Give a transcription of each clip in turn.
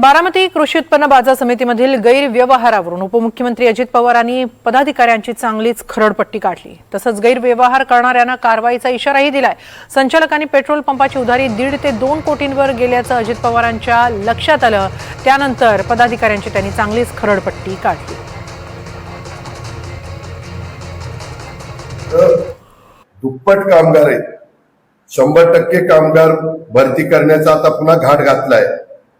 बारामती कृषी उत्पन्न बाजार समितीमधील गैरव्यवहारावरून उपमुख्यमंत्री अजित पवारांनी पदाधिकाऱ्यांची चांगलीच खरडपट्टी काढली. तसंच गैरव्यवहार करणाऱ्यांना कारवाईचा इशाराही दिलाय. संचालकांनी पेट्रोल पंपाची उधारी दीड ते दोन कोटींवर गेल्याचं अजित पवारांच्या लक्षात आलं. त्यानंतर पदाधिकाऱ्यांची त्यांनी चांगलीच खरडपट्टी काढली. दुप्पट कामगार आहेत. शंभर टक्के कामगार भरती करण्याचा आता पुन्हा घाट घातलाय.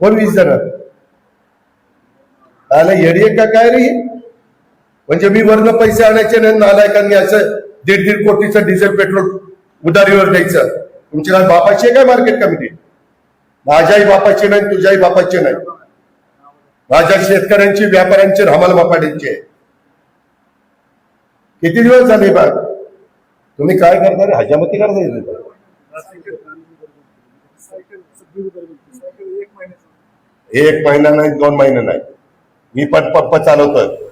कोण वीस जण आला येडी का काय रे? म्हणजे मी वरनं पैसे आणायचे नाही नालायकांनी असं दीड दीड कोटीचं डिझेल पेट्रोल उधारीवर द्यायचं तुमची काय बापाची आहे काय मार्केट कमिटी माझ्याही बापाची नाही तुझ्याही बापाची नाही. माझ्या शेतकऱ्यांची व्यापाऱ्यांची हमाल बापाड्यांची आहे किती दिवस झाले बा तुम्ही काय करणार? हजामती करता एक महिना नाही दोन महिने नाही. मी पण पप्पा चालवतोय.